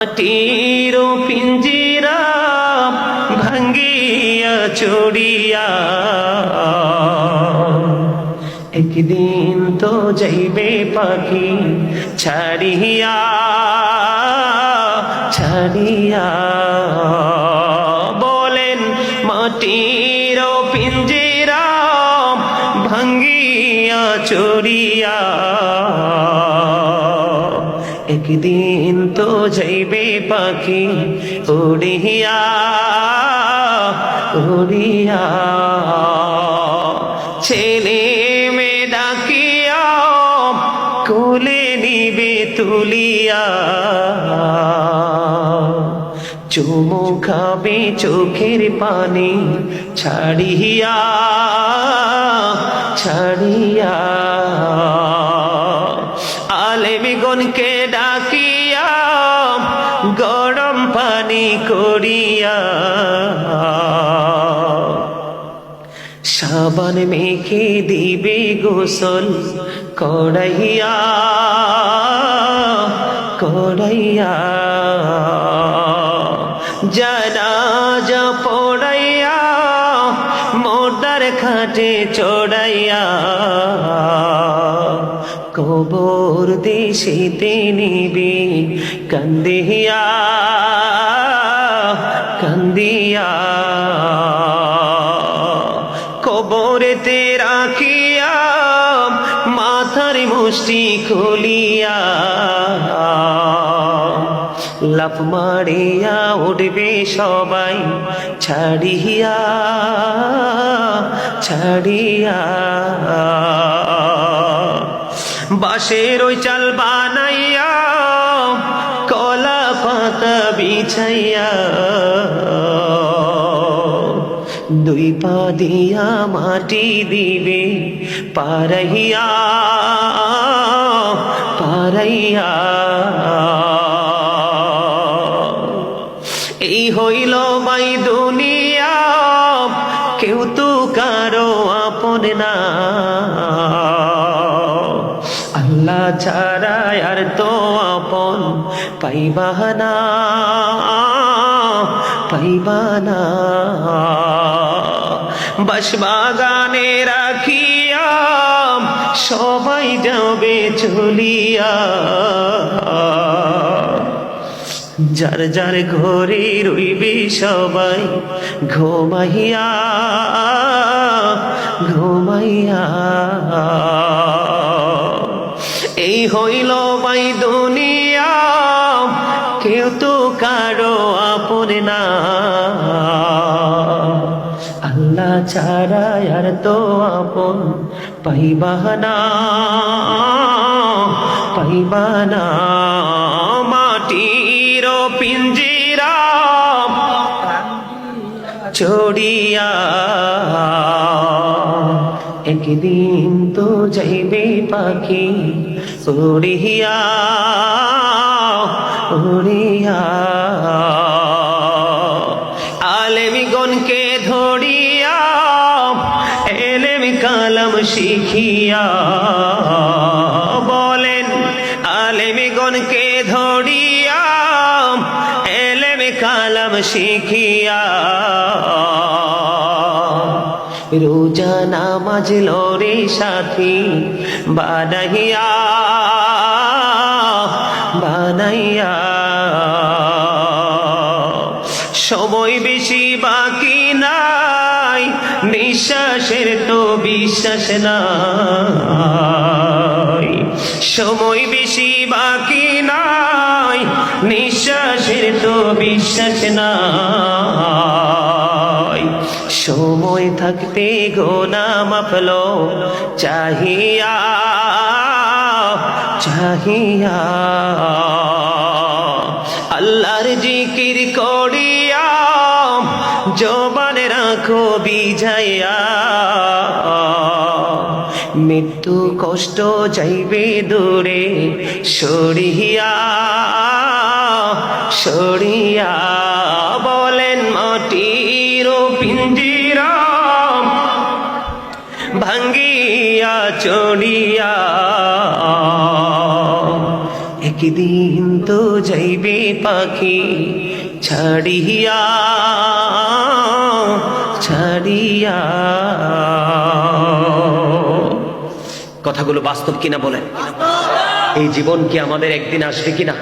মাটির পিঞ্জিরা ভাঙ্গিয়া চড়িয়া একদিন তো যাইবে পাখি ছাড়িয়া ছাড়িয়া বলেন মাটির পিঞ্জিরা ভাঙ্গিয়া চড়িয়া একদিন তো যাইবে পাখি, উড়িয়া উড়িয়া। ছেলে মেয়ে ডাকিয়া, কোলে নিবে তুলিয়া। চুমু খাবে চোখের পানি, ছাড়িয়া ছাড়িয়া। আলেমিগণকে ডাকিয়া গরম পানি করিয়া সাবান মেখে দিবে গোসল কড়াইয়া কড়াইয়া জানাজা পড়াইয়া মোটার খাটে চড়াইয়া। কবর দেশেতে নিবি কান্দিয়া কান্দিয়া। কবরেতে রাখিয়া, মাথার মুষ্টি খুলিয়া। লাফ মারিয়া উঠবে সবাই, ছাড়িয়া ছাড়িয়া। বাঁশের ওই চাল বানাইয়া, কলা পাতা বিছাইয়া, দুই পা দিয়া মাটি দিবে পারাইয়া পারাইয়া এই হইল মাই দুনিয়া, কেউ তো কারও আপন না। আল্লাহ ছাড়া আর তো আপন পাইবানা পাইবানা বাস বাগানে রাখিয়া সবাই যাবে চলিয়া। যার যার ঘরে রইবে সবাই ঘুমাইয়া ঘুমাইয়া। হইল মাই দুনিয়া, কেউ তো কারও আপন না। আল্লাহ ছাড়া আর তো আপন পাইবানা পাইবানা মাটির পিঞ্জিরা চড়িয়া, একদিন তো যাইবে পাখি। উড়িয়া উড়িয়া। আলেমিগণকে ধরিয়া এলেমি কালাম শিখিয়া। বলেন আলেমিগণকে ধরিয়া এলেমি কালাম শিখিয়া। রোজা নামাজ লরে সাথী, বানাইয়া বানাইয়া। সময় বেশি বাকি নাই, নিঃশ্বাসের তো বিশ্বাস নাই। সময় বেশি বাকি নাই, নিঃশ্বাসের তো বিশ্বাস নাই। থাকতে গোনা মাপলো চাহিয়া চাহিয়া। আল্লাহর জিকির করিয়া জবান রাখো বিজাইয়া। মৃত্যু কষ্ট যাইবে দূরে, সরিয়া সরিয়া। বলেন মাটির পিঞ্জিরা চড়িয়া একদিন তো যাইবে পাখি ছাড়িয়া ছাড়িয়া। কথাগুলো বাস্তব কিনা বলেন? এই জীবন কি আমাদের একদিন আসবে কিনা?